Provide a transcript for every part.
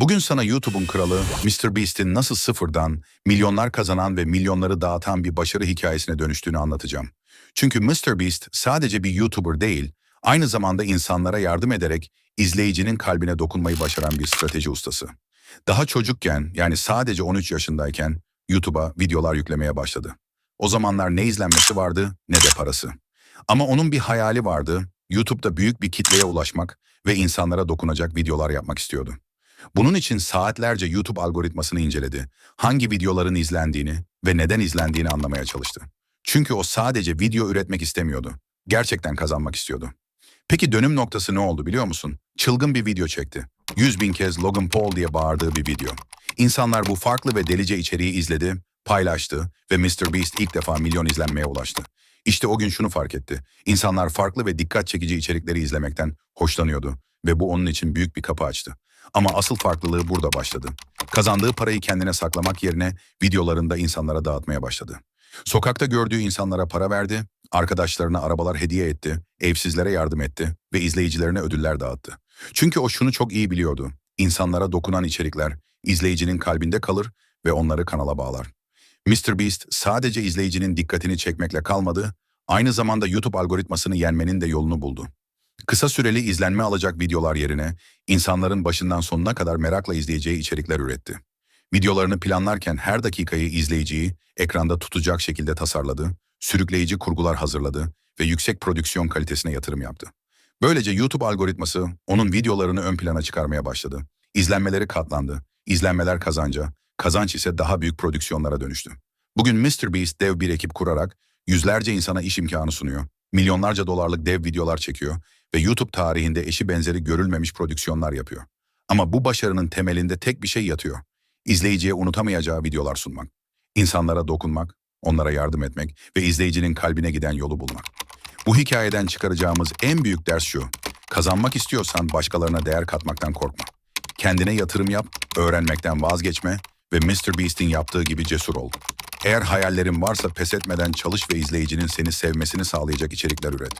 Bugün sana YouTube'un kralı MrBeast'in nasıl sıfırdan milyonlar kazanan ve milyonları dağıtan bir başarı hikayesine dönüştüğünü anlatacağım. Çünkü MrBeast sadece bir YouTuber değil, aynı zamanda insanlara yardım ederek izleyicinin kalbine dokunmayı başaran bir strateji ustası. Daha çocukken yani sadece 13 yaşındayken YouTube'a videolar yüklemeye başladı. O zamanlar ne izlenmesi vardı ne de parası. Ama onun bir hayali vardı, YouTube'da büyük bir kitleye ulaşmak ve insanlara dokunacak videolar yapmak istiyordu. Bunun için saatlerce YouTube algoritmasını inceledi. Hangi videoların izlendiğini ve neden izlendiğini anlamaya çalıştı. Çünkü o sadece video üretmek istemiyordu. Gerçekten kazanmak istiyordu. Peki dönüm noktası ne oldu biliyor musun? Çılgın bir video çekti. 100 bin kez Logan Paul diye bağırdığı bir video. İnsanlar bu farklı ve delice içeriği izledi, paylaştı ve MrBeast ilk defa milyon izlenmeye ulaştı. İşte o gün şunu fark etti. İnsanlar farklı ve dikkat çekici içerikleri izlemekten hoşlanıyordu ve bu onun için büyük bir kapı açtı. Ama asıl farklılığı burada başladı. Kazandığı parayı kendine saklamak yerine videolarında insanlara dağıtmaya başladı. Sokakta gördüğü insanlara para verdi, arkadaşlarına arabalar hediye etti, evsizlere yardım etti ve izleyicilerine ödüller dağıttı. Çünkü o şunu çok iyi biliyordu. İnsanlara dokunan içerikler izleyicinin kalbinde kalır ve onları kanala bağlar. MrBeast sadece izleyicinin dikkatini çekmekle kalmadı, aynı zamanda YouTube algoritmasını yenmenin de yolunu buldu. Kısa süreli izlenme alacak videolar yerine insanların başından sonuna kadar merakla izleyeceği içerikler üretti. Videolarını planlarken her dakikayı izleyiciyi ekranda tutacak şekilde tasarladı, sürükleyici kurgular hazırladı ve yüksek prodüksiyon kalitesine yatırım yaptı. Böylece YouTube algoritması onun videolarını ön plana çıkarmaya başladı. İzlenmeleri katlandı, izlenmeler kazanca, kazanç ise daha büyük prodüksiyonlara dönüştü. Bugün MrBeast dev bir ekip kurarak yüzlerce insana iş imkanı sunuyor, milyonlarca dolarlık dev videolar çekiyor ve YouTube tarihinde eşi benzeri görülmemiş prodüksiyonlar yapıyor. Ama bu başarının temelinde tek bir şey yatıyor. İzleyiciye unutamayacağı videolar sunmak. İnsanlara dokunmak, onlara yardım etmek ve izleyicinin kalbine giden yolu bulmak. Bu hikayeden çıkaracağımız en büyük ders şu. Kazanmak istiyorsan başkalarına değer katmaktan korkma. Kendine yatırım yap, öğrenmekten vazgeçme ve MrBeast'in yaptığı gibi cesur ol. Eğer hayallerin varsa pes etmeden çalış ve izleyicinin seni sevmesini sağlayacak içerikler üret.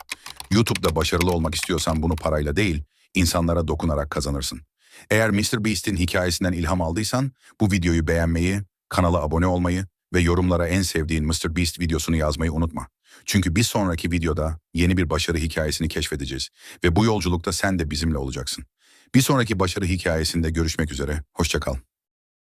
YouTube'da başarılı olmak istiyorsan bunu parayla değil, insanlara dokunarak kazanırsın. Eğer MrBeast'in hikayesinden ilham aldıysan bu videoyu beğenmeyi, kanala abone olmayı ve yorumlara en sevdiğin MrBeast videosunu yazmayı unutma. Çünkü bir sonraki videoda yeni bir başarı hikayesini keşfedeceğiz ve bu yolculukta sen de bizimle olacaksın. Bir sonraki başarı hikayesinde görüşmek üzere, hoşça kal.